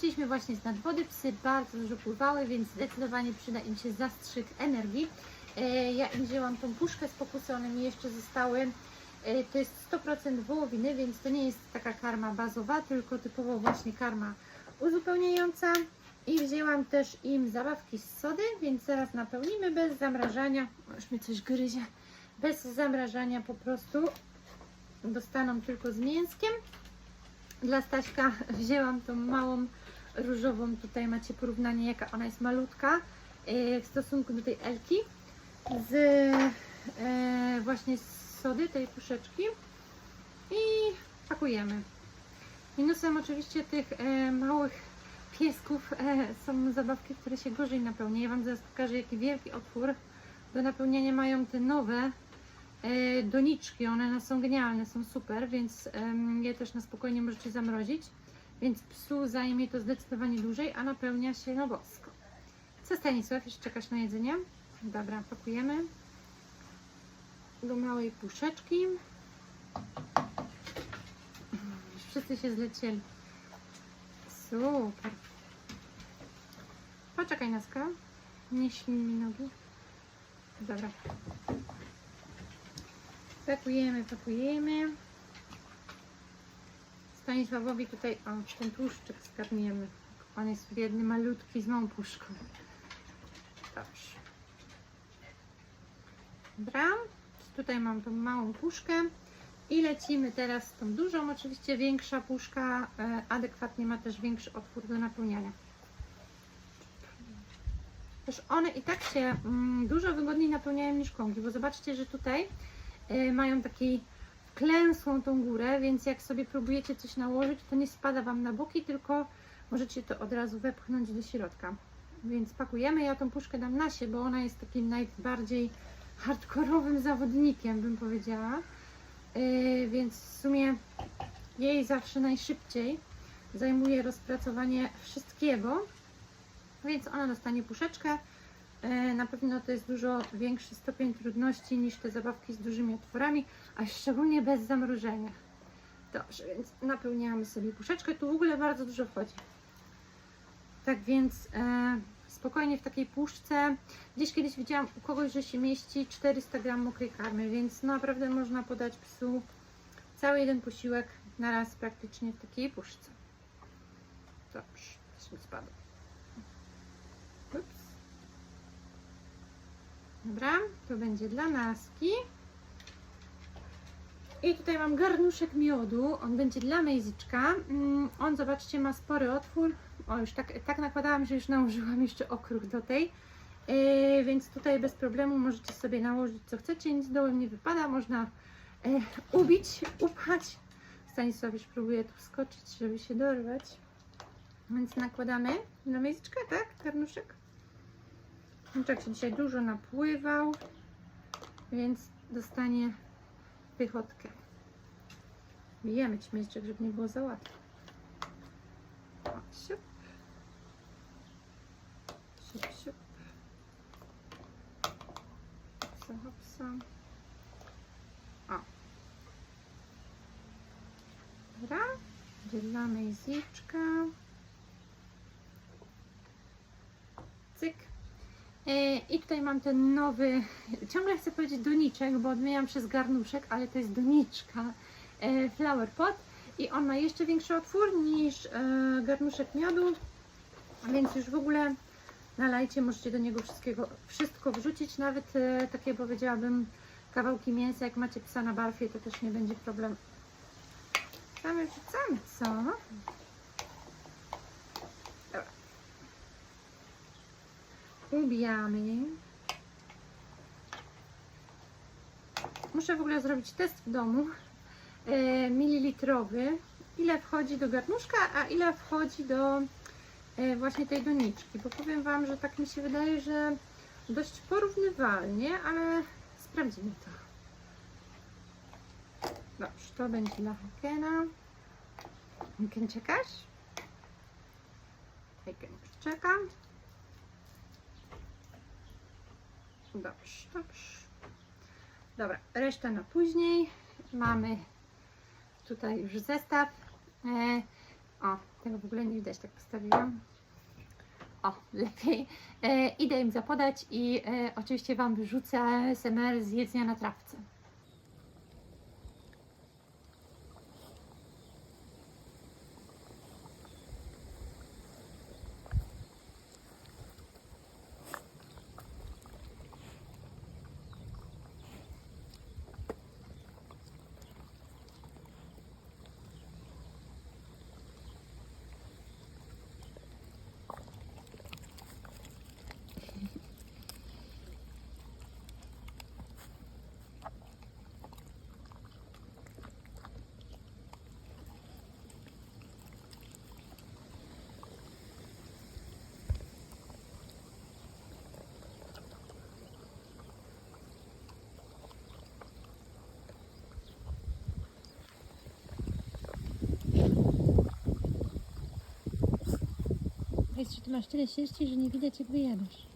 Wróciliśmy właśnie z nadwody, psy bardzo dużo pływały, więc zdecydowanie przyda im się zastrzyk energii. E, Ja im wzięłam tą puszkę z pokusy, one mi jeszcze zostały. E, To jest 100% wołowiny, więc to nie jest taka karma bazowa, tylko typowo właśnie karma uzupełniająca. I wzięłam też im zabawki z sody, więc zaraz napełnimy bez zamrażania. Już mi coś gryzie. Bez zamrażania po prostu dostaną tylko z mięskiem. Dla Staśka wzięłam tą małą różową. Tutaj macie porównanie, jaka ona jest malutka e, w stosunku do tej Elki. Z e, właśnie z sody, tej puszeczki. I pakujemy. Minusem oczywiście tych e, małych piesków są zabawki, które się gorzej napełnia. Ja Wam zaraz pokażę, jaki wielki otwór do napełniania mają te nowe doniczki. One są genialne, są super, więc je też na spokojnie możecie zamrozić. Więc psu zajmie to zdecydowanie dłużej, a napełnia się no bosko. Co Stanisław, jeszcze czekasz na jedzenie? Dobra, pakujemy do małej puszeczki. Wszyscy się zlecieli. Super. Poczekaj Naska. Nie ślij mi nogi. Dobra. Pakujemy, pakujemy. Stanisławowi tutaj, o, ten tłuszczyk skarmiemy. On jest biedny, malutki, z małą puszką. Dobrze. Dobra. Tutaj mam tą małą puszkę. I lecimy teraz z tą dużą. Oczywiście większa puszka e, adekwatnie ma też większy otwór do napełniania. Też one i tak się mm, dużo wygodniej napełniają niż kongi, bo zobaczcie, że tutaj e, mają takiej wklęsłą tą górę, więc jak sobie próbujecie coś nałożyć, to nie spada Wam na boki, tylko możecie to od razu wepchnąć do środka. Więc pakujemy, ja tą puszkę dam Nasie, bo ona jest takim najbardziej hardkorowym zawodnikiem, bym powiedziała. Yy, więc w sumie jej zawsze najszybciej zajmuje rozpracowanie wszystkiego, więc ona dostanie puszeczkę. Yy, na pewno to jest dużo większy stopień trudności niż te zabawki z dużymi otworami, a szczególnie bez zamrożenia. Dobrze, więc napełniamy sobie puszeczkę. Tu w ogóle bardzo dużo wchodzi. Tak więc e, spokojnie w takiej puszce. Gdzieś kiedyś widziałam u kogoś, że się mieści 400 gram mokrej karmy, więc naprawdę można podać psu cały jeden posiłek na raz praktycznie w takiej puszce. Dobrze, coś mi spadło. Dobra, to będzie dla naski. I tutaj mam garnuszek miodu, on będzie dla Mejziczka. Mm, On, zobaczcie, ma spory otwór. O, już tak, tak nakładałam, że już nałożyłam jeszcze okruch do tej. Yy, więc tutaj bez problemu możecie sobie nałożyć co chcecie, nic dołem nie wypada, można yy, ubić, upchać. Stanisław już próbuje tu wskoczyć, żeby się dorwać. Więc nakładamy na Mejziczka, tak? Garnuszek. Kurczak się dzisiaj dużo napływał, więc dostanie pychotkę. Bijemy ćmieszczek, żeby nie było za łatwo. Siup. Siup, siup. Hopsa, hopsa. O. Dobra. Dzielamy języczka. Cyk. E, I tutaj mam ten nowy, ciągle chcę powiedzieć doniczek, bo odmieniam przez garnuszek, ale to jest doniczka e, Flower Pot i on ma jeszcze większy otwór niż e, garnuszek miodu, więc już w ogóle nalajcie, możecie do niego wszystkiego, wszystko wrzucić, nawet e, takie powiedziałabym kawałki mięsa, jak macie psa na barfie, to też nie będzie problemu. Same wrzucamy, co? Ubijamy. Muszę w ogóle zrobić test w domu e, mililitrowy, ile wchodzi do garnuszka, a ile wchodzi do e, właśnie tej doniczki, bo powiem Wam, że tak mi się wydaje, że dość porównywalnie, ale sprawdzimy to. Dobrze, to będzie dla Hakena. Haken, czekasz? Haken czeka. Dobrze, dobrze. Dobra, resztę na później. Mamy tutaj już zestaw. E, O, tego w ogóle nie widać, tak postawiłam. O, lepiej. E, idę im zapodać i e, oczywiście Wam wyrzucę ASMR z jedzenia na trawce. Jeszcze Ty masz tyle sierści, że nie widać jak wyjadasz.